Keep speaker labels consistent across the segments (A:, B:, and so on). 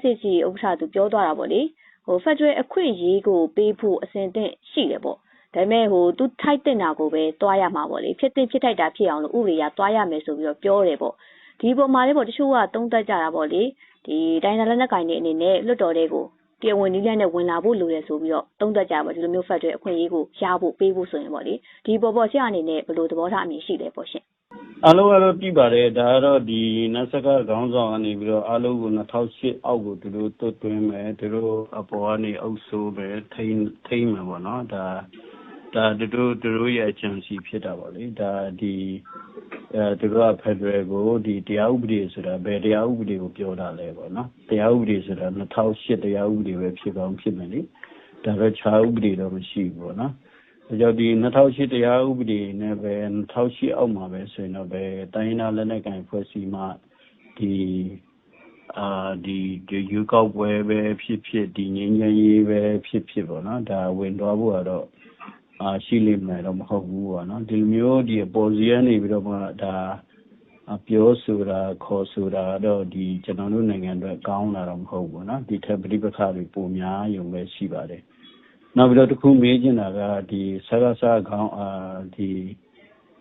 A: SAC ဥက္ကဋ္ဌသူပြောသွားတာပေါ့လေဟို Federal အခွင့်အရေးကိုပေးဖို့အစဉ်သင့်ရှိတယ်ပေါ့ဒါပေမဲ့ဟိုသူထိုက်တင်တာကိုပဲတွားရမှာပေါ့လေဖြစ်တင်ဖြစ်ထိုက်တာဖြစ်အောင်လို့ဥပဒေအရတွားရမယ်ဆိုပြီးတော့ပြောတယ်ပေါ့ဒီပုံမှာလေးပေါ့တချို့ကသုံးသပ်ကြတာပေါ့လေဒီတိုင်းသားလက်နက်ကင်တွေအနေနဲ့လွတ်တော်တွေကိုတရားဝင်နည်းလမ်းနဲ့ဝင်လာဖို့လိုတယ်ဆိုပြီးတော့သုံးသပ်ကြပါဒီလိုမျိုး Federal အခွင့်အရေးကိုရဖို့ပေးဖို့ဆိုရင်ပေါ့လေဒီပေါ်ပေါ်ဆရာအနေနဲ့ဘယ်လိုသဘောထားအမြင်ရှိလဲပေါ့ရှင်
B: အားလုံးကတော့ပြပါတယ်ဒါကတော့ဒီနတ်စကခေါင်းဆောင်ကနေပြီးတော့အားလုံးကို2008အောက်ကိုသူတို့တွတ်သွင်းမယ်သူတို့အပေါ်ကနေအုပ်ဆိုးပဲထိမ့်ထိမ့်မယ်ပေါ့နော်ဒါဒါသူတို့သူတို့ရဲ့ agency ဖြစ်တာပေါ့လေဒါဒီအဲသူတို့က Federal ကိုဒီတရားဥပဒေဆိုတာဘယ်တရားဥပဒေကိုပြောတာလဲပေါ့နော်တရားဥပဒေဆိုတာ2008တရားဥပဒေပဲဖြစ်ကောင်းဖြစ်မယ်လေဒါတော့ခြားဥပဒေတော့မရှိဘူးပေါ့နော် ဒါကြောင့်ဒီ2008တရားဥပဒေနဲ့ပဲ2008အောက်မှာပဲဆိုရင်တော့ပဲတိုင်းနာလက်နက်ကိုင်ဖွဲ့စည်းမှဒီအာဒီဒီယူကောက်ပွဲပဲဖြစ်ဖြစ်ဒီငင်းငယ်ရေးပဲဖြစ်ဖြစ်ပေါ့နော်ဒါဝင်သွားဖို့ကတော့အာရှိလိမ့်မယ်တော့မဟုတ်ဘူးပေါ့နော်ဒီလိုမျိုးဒီပေါ်စီကနေပြီးတော့မှဒါပြောဆိုတာခေါ်ဆိုတာတော့ဒီကျွန်တော်တို့နိုင်ငံအတွက်ကောင်းလာတော့မဟုတ်ဘူးเนาะဒီထက်ပဋိပက္ခတွေပိုများရုံပဲရှိပါတယ် နောက်ပြီးတော့တခုမေးချင်တာကဒီဆရာဆရာခေါင်းအာဒီ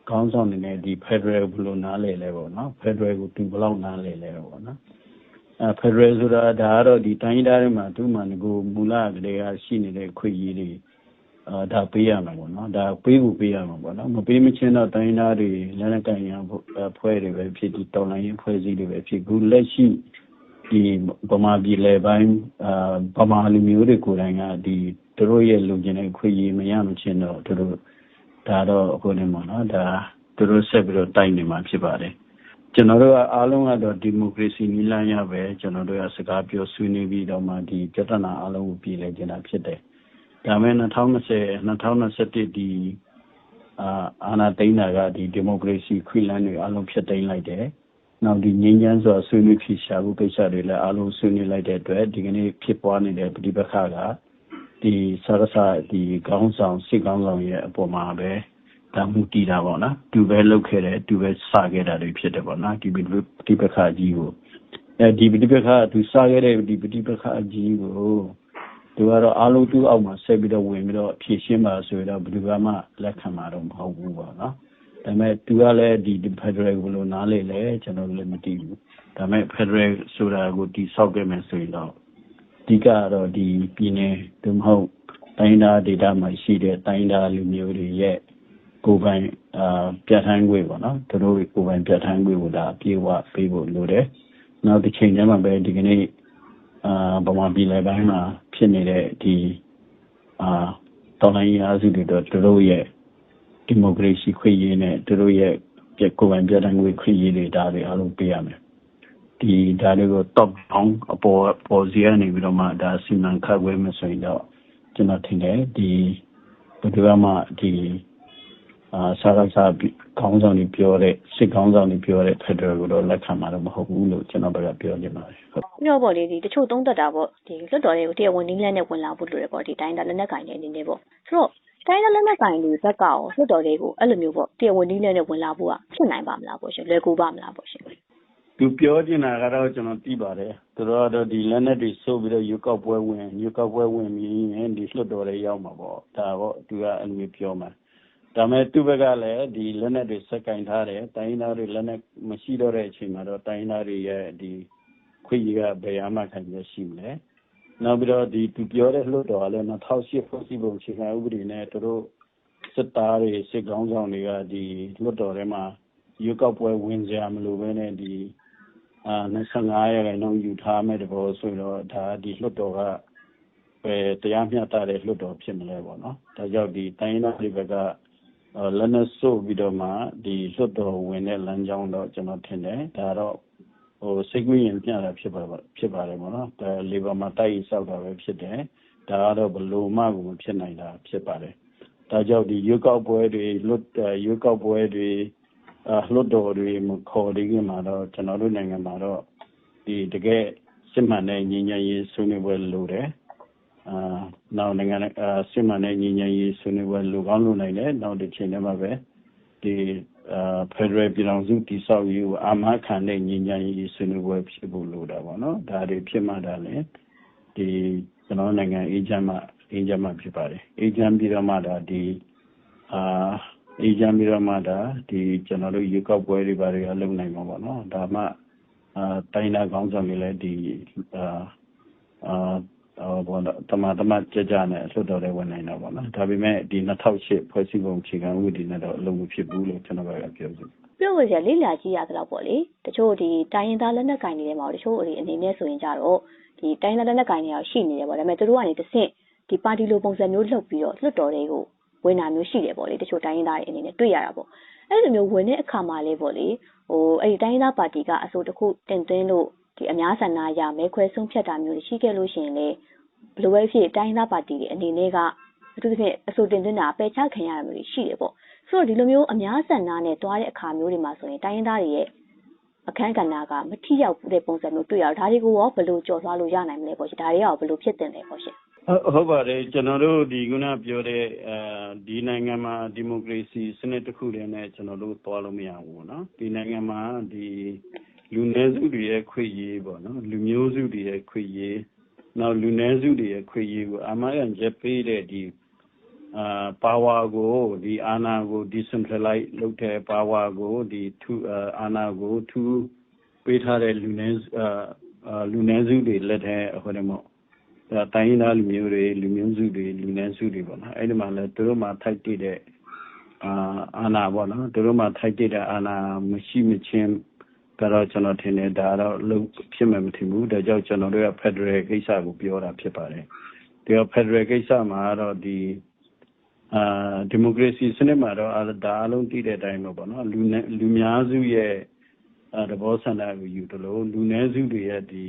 B: ခေါင်းဆောင်နေနဲ့ဒီ Federal ဘယ်လိုနားလဲလဲပေါ့နော် Federal ကိုသူဘယ်လောက်နားလဲလဲပေါ့နော်အဲ Federal ဆိုတာဒါကတော့ဒီတိုင်းသားတွေမှာသူ့မှာငကိုမူလကလေးကရှိနေတဲ့ခွင့်ရည်တွေအာဒါပေးရမှာပေါ့နော်ဒါပေးဖို့ပေးရမှာပေါ့နော်မပေးမချင်းတော့တိုင်းသားတွေလက်နက်ကန်ရန်ဖွဲ့တွေပဲဖြစ်ဒီတော်လိုင်းရင်ဖွဲ့စည်းတွေပဲဖြစ်ခုလက်ရှိဒီဗမာပြည်လေပိုင်းအာဗမာလူမျိုးတွေကိုယ်တိုင်ကဒီ သူတို့ရဲ့လူကျင်တဲ့ခွင့်ရမရမချင်းတော့သူတို့ဒါတော့အခုနေမှာနော်ဒါသူတို့ဆက်ပြီးတော့တိုက်နေမှာဖြစ်ပါတယ်ကျွန်တော်တို့ကအားလုံးကတော့ဒီမိုကရေစီနည်းလမ်းရပဲကျွန်တော်တို့ကစကားပြောဆွေးနွေးပြီးတော့မှဒီပြဿနာအားလုံးကိုပြည်လည်ကျင်တာဖြစ်တယ်ဒါမဲ့2020 2021ဒီအာအာနာတိန်နာကဒီဒီမိုကရေစီခွင့်လန်းတွေအားလုံးဖြစ်သိမ်းလိုက်တယ်နောက်ဒီငင်းချမ်းစွာဆွေးနွေးဖြေရှာဖို့ကိစ္စတွေလည်းအားလုံးဆွေးနွေးလိုက်တဲ့အတွက်ဒီကနေ့ဖြစ်ပွားနေတဲ့ပဋိပက္ခက ဒီဆရဆာဒီကောင်းဆောင်စစ်ကောင်းဆောင်ရဲ့အပေါ်မှာပဲဒါမှုတည်တာပေါ့နော်သူပဲလုပ်ခဲ့တယ်သူပဲစခဲ့တာတွေဖြစ်တယ်ပေါ့နော်ဒီပဋိပက္ခကြီးကိုအဲဒီပဋိပက္ခသူစခဲ့တဲ့ဒီပဋိပက္ခကြီးကိုသူကတော့အားလုံးသူ့အောက်မှာဆက်ပြီးတော့ဝင်ပြီးတော့ဖြည့်ရှင်းပါဆိုတော့ဘယ်သူမှလက်ခံမှာတော့မဟုတ်ဘူးပေါ့နော်ဒါပေမဲ့သူကလည်းဒီ Federal ကိုလို့နားလေလေကျွန်တော်လည်းမသိဘူးဒါပေမဲ့ Federal ဆိုတာကိုတိဆောက်ခဲ့မယ်ဆိုရင်တော့ အဓိကတော့ ဒီပြည်နယ်သူမဟုတ် တိုင်းသားဒေသမှာရှိတဲ့ တိုင်းသားလူမျိုးတွေရဲ့ ကိုယ်ပိုင်အာပြဋ္ဌာန်းခွင့်ပေါ့နော် သူတို့ကိုယ်ပိုင်ပြဋ္ဌာန်းခွင့်ကို ဒါပြေဝပေးဖို့လိုတယ် နောက်တစ်ချိန်တည်းမှာပဲ ဒီကနေ့အာဗမာပြည်နယ်ပိုင်းမှာ ဖြစ်နေတဲ့ ဒီအာတော်လိုင်းအားစုတွေတော့သူတို့ရဲ့ ဒီမိုကရေစီခွင့်ရည်နဲ့ သူတို့ရဲ့ပြကိုယ်ပိုင်ပြဋ္ဌာန်းခွင့်ခွင့်ရည်တွေ ဒါတွေအားလုံးပေးရမယ် ဒီဒါတွေကို top down အပေါ်ပေါ်စီကနေပြီးတော့မှဒါစီမံခန့်ခွဲမဆိုရင်တော့ကျွန်တော်ထင်တယ်ဒီဘယ်သူမှဒီအာဆရာဆရာခေါင်းဆောင်တွေပြောတဲ့စစ်ခေါင်းဆောင်တွေပြောတဲ့ဖက်ဒရယ်ကိုတော့လက်ခံမှာတော့မဟုတ်ဘူးလို့ကျွန်တော်ဘက်ကပြောနေပါတယ်ဟုတ်
A: ပြီးတော့ပေါ့လေဒီတချို့သုံးသက်တာပေါ့ဒီလွတ်တော်တွေကိုတရားဝင်နည်းလမ်းနဲ့ဝင်လာဖို့လိုတယ်ပေါ့ဒီတိုင်းဒါလက်နက်ကင်တဲ့အနေနဲ့ပေါ့ဆိုတော့တိုင်းလက်လက်နက်ကင်တွေဘက်ကရောလွတ်တော်တွေကိုအဲ့လိုမျိုးပေါ့တရားဝင်နည်းလမ်းနဲ့ဝင်လာဖို့ကဖြစ်နိုင်ပါမလားပေါ့ရှင်လွယ်ကူပါမလားပေါ့ရှင်
B: သူပြောချင်တာကတော့ ကျွန်တော်သိပါတယ် သူတို့ကတော့ဒီလက်နက်တွေဆိုးပြီးတော့ယူကောက်ပွဲဝင်ယူကောက်ပွဲဝင်ပြီးရင် ဒီလွတ်တော်တွေရောက်မှာပေါ့ ဒါပေါ့ သူက အဲ့လိုပြောမှာဒါမဲ့ သူ့ဘက်ကလည်း ဒီလက်နက်တွေစက်ကင်ထားတယ် တိုင်းသားတွေ လက်နက်မရှိတော့တဲ့အချိန်မှာတော့ တိုင်းသားတွေရဲ့ ဒီခွင့်ရကဘယ်အမှခံရရှိမလဲ နောက်ပြီးတော့ဒီသူပြောတဲ့လှုပ်တော်ကလည်း2008ဖွဲ့စည်းပုံအခြေခံဥပဒေနဲ့ သူတို့ စစ်သားတွေ စစ်ကောင်းဆောင်တွေက ဒီလှုပ်တော်ထဲမှာ ရွေးကောက်ပွဲဝင်ကြမလို့ပဲနဲ့ ဒီ အာ25ရာခိုင်နှုန်း ယူထားမဲ့တဘောဆိုတော့ ဒါ ဒီလှုပ်တော်ကပဲတရားမျှတတဲ့လှုပ်တော်ဖြစ်မလဲပေါ့နော် ဒါကြောင့်ဒီတိုင်းသားတွေဘက်က လက်နက်စုပ်ပြီးတော့မှဒီလွတ်တော်ဝင်တဲ့ လမ်းကြောင်းတော့ ကျွန်တော်ထင်တယ် ဒါတော့ဟိုစိတ်ကူးရင်ပြတာဖြစ်ပါဖြစ်ပါတယ်ပေါ့နော်ဒါလေဘာမှာ တိုက်ဆောက်တာပဲ ဖြစ်တယ် ဒါကတော့ဘလို့မှကို မဖြစ်နိုင်တာ ဖြစ်ပါတယ် ဒါကြောင့်ဒီရွေးကောက်ပွဲတွေ လွတ်ရွေးကောက်ပွဲတွေအလွတ်တော်တွေ မခေါ်သေးခင်မှာတော့ ကျွန်တော်တို့နိုင်ငံမှာတော့ဒီတကယ်စစ်မှန်တဲ့ညီညာရေးဆွေးနွေးပွဲလိုတယ်အာနောက်နိုင်ငံအာစစ်မှန်တဲ့ညီညာရေးဆွေးနွေးပွဲလူကောင်းလုပ်နိုင်တယ် နောက်တစ်ချိန်တည်းမှာပဲဒီဖက်ဒရယ်ပြည်ထောင်စု တည်ဆောက်ရေးကို အာမခံတဲ့ညီညာရေးဆွေးနွေးပွဲဖြစ်ဖို့ လိုတာပေါ့နော် ဒါတွေဖြစ်မှဒါလည်းဒီကျွန်တော်နိုင်ငံ အေဂျင့်မှအေဂျင့်မှ ဖြစ်ပါတယ် အေဂျင့်ပြီးတော့မှဒါဒီ အာအေဂျင့်ပြီးတော့မှဒါဒီကျွန်တော်တို့ရေကောက်ပွဲတွေဘာတွေကလုပ်နိုင်မှာပေါ့နော်ဒါမှအာတိုင်းနာကောင်းဆောင်တွေလည်းဒီအာအာဘောနော်တမတမကြကြနဲ့လွတ်တော်တွေဝင်နိုင်တော့ဗောနော်ဒါပေမဲ့ဒီ2008ဖွဲ့စည်းပုံအခြေခံဥပဒေနဲ့တော့အလုံးမဖြစ်ဘူးလို့ကျွန်တော်ကပြောချင်
A: ပြောလို့ရလေးလာကြည့်ရသလောက်ပေါ့လေတချို့ဒီတိုင်းရင်းသားလက်နက်ကင်တွေထဲမှာတချို့အနေနဲ့ဆိုရင်ကြတော့ဒီတိုင်းလက်နက်ကင်တွေရောက်ရှိနေတယ်ပေါ့ဒါပေမဲ့သူတို့ကနေတစ်ဆင့်ဒီပါတီလိုပုံစံမျိုးလှုပ်ပြီးတော့လွတ်တော်တွေကို ဝင်တာမျိုးရှိတယ်ပေါ့လေတချို့တိုင်းရင်းသားတွေအနေနဲ့တွေ့ရတာပေါ့အဲ့လိုမျိုးဝင်တဲ့အခါမှာလေးပေါ့လေဟိုအဲ့ဒီတိုင်းရင်းသားပါတီကအစိုးတစ်ခုတင်သွင်းလို့ဒီအများဆန္ဒရမဲခွဲဆုံးဖြတ်တာမျိုးရှိခဲ့လို့ရှိရင်လေဘလိုပဲဖြစ်တိုင်းသားပါတီတွေအနေနဲ့ကအထူးသဖြင့်အဆိုတင်သွင်းတာပယ်ချခံရတာမျိုးရှိတယ်ပေါ့ဆိုတော့ဒီလိုမျိုးအများဆန္ဒနဲ့တွားတဲ့အခါမျိုးတွေမှာဆိုရင်တိုင်းရင်းသားတွေရဲ့အခန်းကဏ္ဍကမထိရောက်တဲ့ပုံစံမျိုးတွေ့ရတော့ဒါတွေကိုရောဘယ်လိုကြော်လွှားလို့ရနိုင်မလဲပေါ့ရှင်ဒါတွေကရောဘယ်လိုဖြစ်တင်လဲပေါ့ရှင်
B: ဟုတ်ပါတယ်ကျွန်တော်တို့ဒီခုနပြောတဲ့အဲဒီနိုင်ငံမှာဒီမိုကရေစီစနစ်တစ်ခုတည်းနဲ့ကျွန်တော်တို့သွားလို့မရဘူးเนาะဒီနိုင်ငံမှာဒီလူနည်းစုတွေရဲ့ခွင့်ရေးပေါ့နော်လူမျိုးစုတွေရဲ့ခွင့်ရေးနောက်လူနည်းစုတွေရဲ့ခွင့်ရေးကိုအမှန်ရချက်ပေးတဲ့ဒီအာ power ကိုဒီအာဏာကို decentralize လုပ်တဲ့ power ကိုဒီသူအာဏာကိုသူပေးထားတဲ့လူနည်းအာလူနည်းစုတွေလက်ထဲဟိုတယ်မို့ဒါ တိုင်းသားလူမျိုးတွေလူမျိုးစုတွေလူနည်းစုတွေပေါ့နော်အဲ့ဒီမှာလဲသူတို့မှထိုက်တည်တဲ့အာအာဏာပေါ့နော်သူတို့မှထိုက်တည်တဲ့အာဏာမရှိမချင်းကတော့ကျွန်တော်ထင်တယ်ဒါတော့လုံးဖြစ်မှာမထင်ဘူးဒါကြောင့်ကျွန်တော်တို့က Federal ကိစ္စကိုပြောတာဖြစ်ပါတယ်ဒီတော့ Federal ကိစ္စမှာတော့ဒီအာဒီမိုကရေစီစနစ်မှာတော့ဒါအလုံးတည်တဲ့အတိုင်းပေါ့နော်လူလူများစုရဲ့သဘောဆန္ဒကိုယူတယ်လို့လူနည်းစုတွေရဲ့ဒီ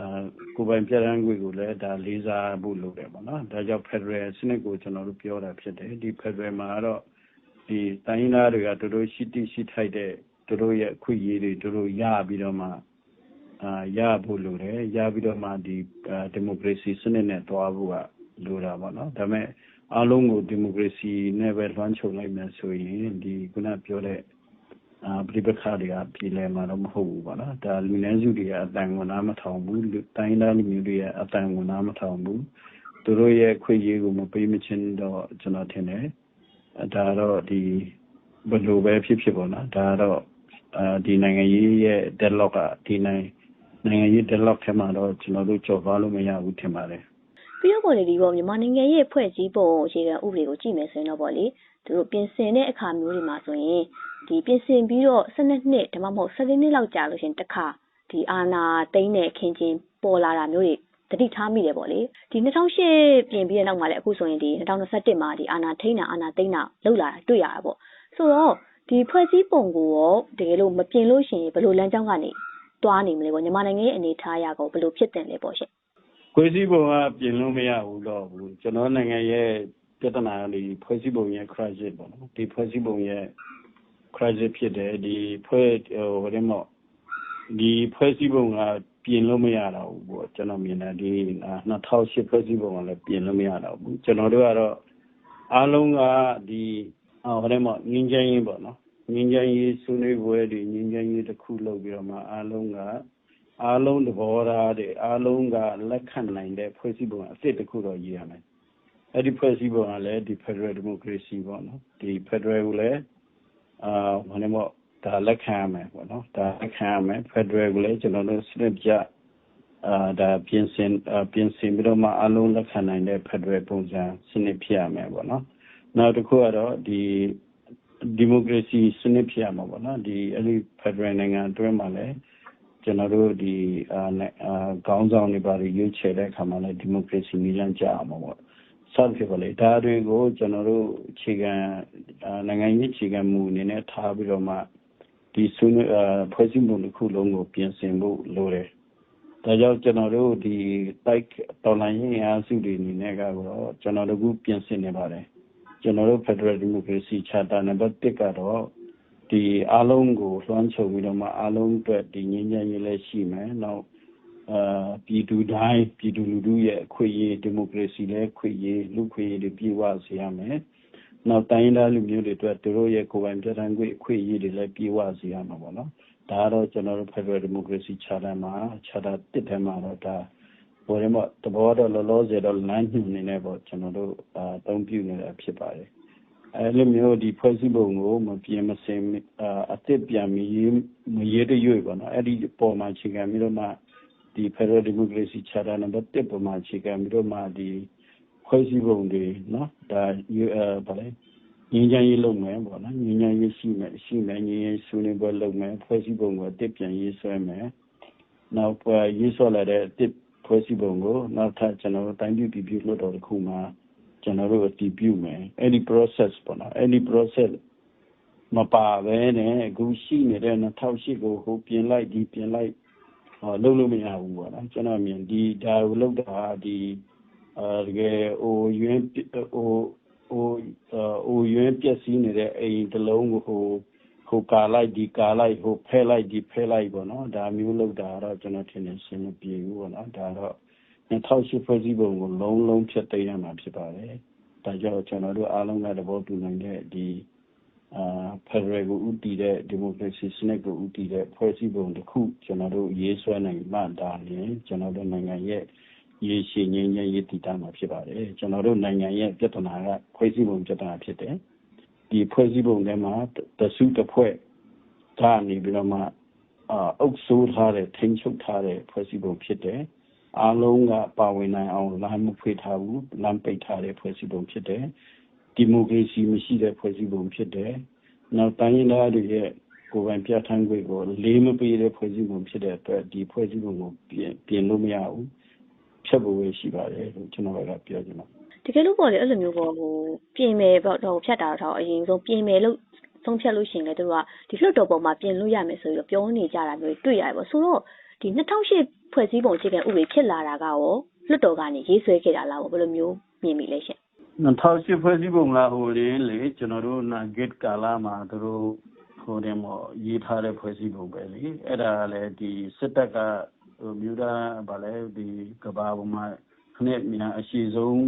B: အာကိုပိုင်ပြဋ္ဌာန်းခွင့်ကိုလည်းဒါလေးစားဖို့လုပ်တယ်ပေါ့နော် ဒါကြောင့် Federal စနစ်ကို ကျွန်တော်တို့ ပြောတာဖြစ်တယ် ဒီ Federal မှာတော့ဒီတိုင်းသားတွေကတို့တို့ရှိတိရှိထိုက်တဲ့ သူတို့ရဲ့ အခွင့်အရေးတွေ သူတို့ရပြီးတော့မှအာရဖို့လိုတယ် ရပြီးတော့မှ ဒီဒီမိုကရေစီစနစ်နဲ့တွားဖို့က လိုတာပေါ့နော် ဒါပေမဲ့ အားလုံးကို ဒီမိုကရေစီနဲ့ပဲ လွှမ်းခြုံလိုက်မယ်ဆိုရင် ဒီ ခုနပြောတဲ့ အာပြိပခါတွေကပြည်လဲမှာတော့မဟုတ်ဘူးပေါ့နော်ဒါလူနည်းစုတွေကအတန်ဝင်နာမထောင်ဘူးတိုင်းသားလူမျိုးတွေကအတန်ဝင်နာမထောင်ဘူးသူတို့ရဲ့ခွင့်ရေးကိုမပေးမချင်းတော့ကျွန်တော်ထင်တယ်ဒါတော့ဒီဘယ်လိုပဲဖြစ်ဖြစ်ပေါ့နော်ဒါတော့အဲဒီနိုင်ငံရေးရဲ့ deadlock ကဒီနိုင်နိုင်ငံရေး deadlock ထဲမှာတော့ကျွန်တော်တို့ကြော်သွားလို့မရဘူးထင်ပါတယ်
A: ပြီးတော့ပေါ့လေဒီပေါ့မြန်မာနိုင်ငံရဲ့ဖွဲ့စည်းပုံအခြေခံဥပဒေကိုကြည့်မယ်ဆိုရင်တော့ပေါ့လေသူတို့ပြင်ဆင်တဲ့အခါမျိုးတွေမှာဆိုရင် ဒီပြင်ဆင်ပြီးတော့12နှစ်ဒါမှမဟုတ်14နှစ်လောက်ကြာလို့ရှင်တစ်ခါဒီအာနာသိန်းတဲ့ခင်ချင်းပေါ်လာတာမျိုးတွေတတိထားမိတယ်ပေါ့လေဒီ2008ပြင်ပြီးတဲ့နောက်မှာလည်းအခုဆိုရင်ဒီ2021မှာဒီအာနာထိန်းတာအာနာသိန်းတာလောက်လာတာတွေ့ရတာပေါ့ဆိုတော့ဒီဖွဲ့စည်းပုံကိုရောတကယ်လို့မပြင်လို့ရှိရင်ဘယ်လိုလမ်းကြောင်းကနေသွားနေမလဲပေါ့မြန်မာနိုင်ငံရဲ့အနေအထားအရကောဘယ်လိုဖြစ်တင်လဲပေါ့ရှင်
B: ဖွဲ့စည်းပုံကပြင်လို့မရဘူးတော့ဘူးကျွန်တော်နိုင်ငံရဲ့ပြဿနာလေးဖွဲ့စည်းပုံရဲ့ crisis ပေါ့နော်ဒီဖွဲ့စည်းပုံရဲ့ crisis ဖြစ်တယ်ဒီဖွဲ့ဟိုဗတဲ့မော့ဒီဖွဲ့စည်းပုံကပြင်လို့မရတော့ဘူးပေါ့ကျွန်တော်မြင်တယ်ဒီ2008ဖွဲ့စည်းပုံကလည်းပြင်လို့မရတော့ဘူးကျွန်တော်တို့ကတော့အားလုံးကဒီဟိုထဲမှာငင်းချမ်းရေးပေါ့နော်ငင်းချမ်းရေးဆွေးနွေးပွဲတွေငင်းချမ်းရေးတစ်ခုလုပ်ပြီးတော့မှအားလုံးကအားလုံးသဘောထားတွေအားလုံးကလက်ခံနိုင်တဲ့ဖွဲ့စည်းပုံအစ်စ်တစ်ခုတော့ရေးရမယ်အဲ့ဒီဖွဲ့စည်းပုံကလည်းဒီ Federal Democracy ပေါ့နော်ဒီ Federal ကိုလည်း အာဘာလဲမို့ဒါလက်ခံရမယ်ပေါ့နော်ဒါလက်ခံရမယ် Federal ကိုလည်းကျွန်တော်တို့စနစ်ကြအာဒါပြင်ဆင်ပြင်ဆင်ပြီးတော့မှအားလုံးလက်ခံနိုင်တဲ့ Federal ပုံစံစနစ်ဖြစ်ရမယ်ပေါ့နော်နောက်တစ်ခုကတော့ဒီဒီမိုကရေစီစနစ်ဖြစ်ရမှာပေါ့နော်ဒီအဲ့ဒီဖက်ဒရယ်နိုင်ငံအတွင်းမှာလည်းကျွန်တော်တို့ဒီအာခေါင်းဆောင်တွေပါရွေးချယ်တဲ့အခါမှာလည်းဒီမိုကရေစီနည်းလမ်းကြအောင်ပေါ့ ဆက်ဖြစ်ပါလေဒါတွေကိုကျွန်တော်တို့အခြေခံနိုင်ငံရေးအခြေခံမူအနေနဲ့ထားပြီးတော့မှဒီဆွေးနွေးဖွဲ့စည်းမှုတစ်ခုလုံးကိုပြင်ဆင်ဖို့လိုတယ်ဒါကြောင့်ကျွန်တော်တို့ဒီတိုက်တော်လှန်ရေးအားစုတွေအနေနဲ့ကတော့ကျွန်တော်တို့ကပြင်ဆင်နေပါတယ်ကျွန်တော်တို့ Federal Democracy Charter နံပါတ်1ကတော့ဒီအားလုံးကိုလွှမ်းခြုံပြီးတော့မှအားလုံးအတွက်ဒီငြိမ်းချမ်းရေးလည်းရှိမယ်နောက်အာ ပြည်သူတိုင်း ပြည်သူလူထုရဲ့ အခွင့်အရေး ဒီမိုကရေစီလည်းခွင့်ရေး လူခွင့်ရေးတွေ ပြည့်ဝစေရမယ် နောက် တိုင်းသားလူမျိုးတွေအတွက် သူတို့ရဲ့ ကိုယ်ပိုင်ပြဋ္ဌာန်းခွင့် အခွင့်အရေးတွေလည်း ပြေဝစေရမှာပေါ့နော် ဒါကတော့ ကျွန်တော်တို့ Federal Democracy Charter မှာ Charter တစ်ထဲမှာတော့ ဒါဘောရမတဘောတော့ လောလောဆယ်တော့ လမ်းညွှန်နေနေပေါ့ ကျွန်တော်တို့အာတုံးပြနေတာ ဖြစ်ပါတယ် အဲလိုမျိုးဒီဖွဲ့စည်းပုံကို မပြင်းမစင်အာအစ်စ်ပြန်မီမရေးတရွေ့ပေါ့နော် အဲ့ဒီပေါ်မှာချိန်ခံပြီးတော့မှ ဒီ Federal Democracy Charter နံပါတ်1ပေါ်မှာချိန်ခံပြီးတော့မှဒီဖွဲ့စည်းပုံတွေနော်ဒါအဲဗာလဲငင်းချမ်းရေးလုပ်မယ်ပေါ့နော်ငင်းချမ်းရေးရှိမယ်ရှိမယ်ငင်းရေးဆွေးနွေးပွဲလုပ်မယ်ဖွဲ့စည်းပုံကိုတစ်ပြန်ရေးဆွဲမယ်နောက်ပွဲရေးဆွဲလာတဲ့တစ်ဖွဲ့စည်းပုံကိုနောက်ထပ်ကျွန်တော်တို့တိုင်းပြည်ပြည်လို့တော်တစ်ခုမှာကျွန်တော်တို့အတည်ပြုမယ်အဲ့ဒီ process ပေါ့နော်အဲ့ဒီ process မပါဘဲနဲ့အခုရှိနေတဲ့2008ကိုဟိုပြင်လိုက်ဒီပြင်လိုက်ဟော လုပ်လို့မရဘူးပေါ့နော်ကျွန်တော်မြင်ဒီဒါကိုလုပ်တာဒီအဲတကယ်ဟိုရွင်းဟိုဟိုဟိုရွင်းပြက်စီးနေတဲ့အိမ်တစ်လုံးကိုဟိုဟိုကာလိုက်ဒီကာလိုက်ဟိုဖဲလိုက်ဒီဖဲလိုက်ပေါ့နော်ဒါမျိုးလုပ်တာတော့ကျွန်တော်ထင်တယ်ရှင်းမပြေဘူးပေါ့နော်ဒါတော့2008ဖွဲ့စည်းပုံကိုလုံးလုံးဖြတ်သိမ်းရမှာဖြစ်ပါတယ်ဒါကြောင့်ကျွန်တော်တို့အားလုံးကသဘောတူနိုင်တဲ့ဒီအာ ဖက်ဒရယ်ကိုဥတည်တဲ့ ဒီမိုကရေစီစနစ်ကိုဥတည်တဲ့ ဖွဲ့စည်းပုံတစ်ခု ကျွန်တော်တို့ ရေးဆွဲနိုင်မှဒါရင် ကျွန်တော်တို့နိုင်ငံရဲ့ ရေရှည်ငြိမ်းချမ်းရေး တည်တံ့မှာ ဖြစ်ပါတယ် ကျွန်တော်တို့နိုင်ငံရဲ့ ပြဿနာက ဖွဲ့စည်းပုံပြဿနာဖြစ်တယ် ဒီဖွဲ့စည်းပုံထဲမှာ တစုတစ်ဖွဲ့ကနေပြီးတော့မှအာအုပ်စိုးထားတဲ့ ထိန်းချုပ်ထားတဲ့ ဖွဲ့စည်းပုံဖြစ်တယ် အားလုံးက ပါဝင်နိုင်အောင် လမ်းမဖွေထားဘူး လမ်းပိတ်ထားတဲ့ ဖွဲ့စည်းပုံဖြစ်တယ် ဒီမိုကရေစီမရှိတဲ့ ဖွဲ့စည်းပုံဖြစ်တယ် နောက် တိုင်းရင်းသားတွေရဲ့ ကိုယ်ပိုင်ပြဋ္ဌာန်းခွင့်ကိုလေးမပေးတဲ့ ဖွဲ့စည်းပုံဖြစ်တဲ့အတွက် ဒီဖွဲ့စည်းပုံကို ပြင်ပြင်လို့မရဘူးဖြတ်ဖို့ပဲရှိပါတယ်လို့ ကျွန်တော်ကပြောချင်ပါ
A: တကယ်လို့ပေါ့လေ အဲ့လိုမျိုးပေါ့ဟိုပြင်မယ်ပေါ့တော့ဖြတ်တာတော့ အရင်ဆုံး ပြင်မယ်လို့ ဆုံးဖြတ်လို့ရှိရင်လည်းတို့ကဒီလွှတ်တော်ပေါ်မှာ ပြင်လို့ရမယ်ဆိုပြီးတော့ ပြောနေကြတာမျိုးတွေ့ရတယ်ပေါ့ ဆိုတော့ ဒီ2008ဖွဲ့စည်းပုံအခြေခံဥပဒေ ဖြစ်လာတာကရော လွှတ်တော်ကနေ ရေးဆွဲခဲ့တာလားဘယ်လိုမျိုး မြင်မိလဲရှင်
B: 2008ဖွဲ့စည်းပုံကဟိုလေလေကျွန်တော်တို့နာဂစ်ကာလာမှာတို့ဟိုတယ်မော်ရေးထားတဲ့ဖွဲ့စည်းပုံပဲလေအဲ့ဒါလည်းဒီစစ်တပ်ကဟိုမြူတာဗာလဲဒီကဘာပေါ်မှာခနဲ့မြန်အရှိဆုံး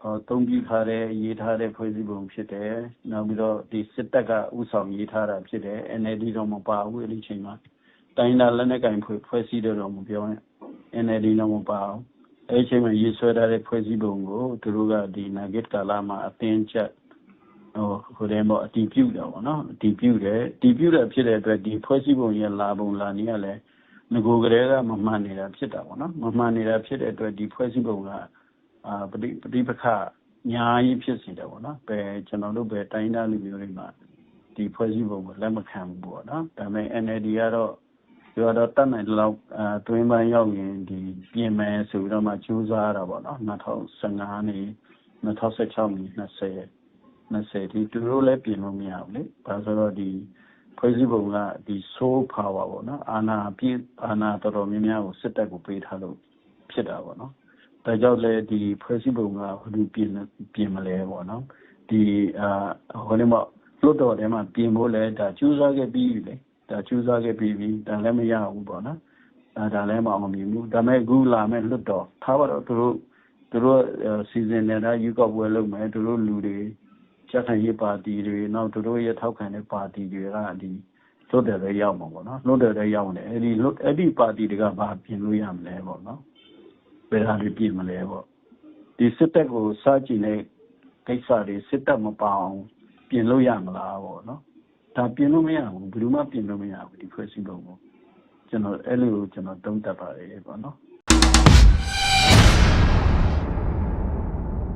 B: ဟောတုံးပြထားတဲ့ရေးထားတဲ့ဖွဲ့စည်းပုံဖြစ်တယ်နောက်ပြီးတော့ဒီစစ်တပ်ကဥဆောင်ရေးထားတာဖြစ်တယ် NLD တော့မပါဘူးအဲ့ဒီချိန်မှာတိုင်းဒါလက်နဲ့ကင်ဖွဲ့ဖွဲ့စည်းတယ်တော့မပြောနဲ့ NLD တော့မပါဘူး အဲ့ဒီချိန်မှာရေးဆွဲထားတဲ့ဖွဲ့စည်းပုံကိုသူတို့ကဒီ nugget ကာလာမှာအသင်းချက်ဟိုဟိုတဲ့ပေါ့အတီးပြုတယ်ပေါ့နော်အတီးပြုတယ်တီးပြုတယ်ဖြစ်တဲ့အတွက်ဒီဖွဲ့စည်းပုံရဲ့လာပုံလာနည်းကလည်းငကိုကလေးကမမှန်နေတာဖြစ်တာပေါ့နော်မမှန်နေတာဖြစ်တဲ့အတွက်ဒီဖွဲ့စည်းပုံကအာပဋိပဋိပက္ခညာကြီးဖြစ်စီတယ်ပေါ့နော်ဘယ်ကျွန်တော်တို့ဘယ်တိုင်းသားလူမျိုးတွေမှာဒီဖွဲ့စည်းပုံကိုလက်မခံဘူးပေါ့နော်ဒါပေမဲ့ NLD ကတော့ ပြောတော့တတ်နိုင်လောက်အာတွင်းပိုင်းရောက်ရင်ဒီပြင်မယ်ဆိုပြီးတော့မှကြိုးစားရတာပေါ့နော်2015နေ2016နေ20 20ဒီသူတို့လည်းပြင်လို့မရဘူးလေဘာလို့ဆိုတော့ဒီဖွဲ့စည်းပုံကဒီ soul power ပေါ့နော်အာဏာပြည့်အာဏာတော်တော်များများကိုစစ်တပ်ကိုပေးထားလို့ဖြစ်တာပေါ့နော်ဒါကြောင့်လည်းဒီဖွဲ့စည်းပုံကဘယ်လိုပြင်ပြင်မလဲပေါ့နော်ဒီအာဟိုလည်းမလွတ်တော်ထဲမှာပြင်ဖို့လဲဒါကျူးစားခဲ့ပြီးပြီလေ ဒါကျူးစားခဲ့ပြီးပြီဒါလည်းမရဘူးပေါ့နော်အဲဒါလည်းမအောင်မြင်ဘူးဒါမဲ့အခုလာမဲ့လွတ်တော်ထားပါတော့သူတို့သူတို့စီစဉ်နေတာယူကောက်ပွဲလုပ်မယ်သူတို့လူတွေချက်ခံရေးပါတီတွေနောက်သူတို့ရဲ့ထောက်ခံတဲ့ပါတီတွေကဒီလွတ်တယ်လည်းရောက်မှာပေါ့နော်လွတ်တယ်လည်းရောက်နေအဲ့ဒီလွတ်အဲ့ဒီပါတီတွေကဘာပြင်လို့ရမလဲပေါ့နော်ဘယ်ဟာတွေပြင်မလဲပေါ့ဒီစစ်တပ်ကိုစကြည့်နေကိစ္စတွေစစ်တပ်မပေါအောင်ပြင်လို့ရမလားပေါ့နော် ဒါပြင်လို့မရဘူးဘယ်လိုမှပြင်လို့မရဘူးဒီဖွဲ့စည်းပုံကိုကျွန်တော်အဲ့လိုကျွန်တော်တုံးတက်ပါတယ်ပေါ့နော်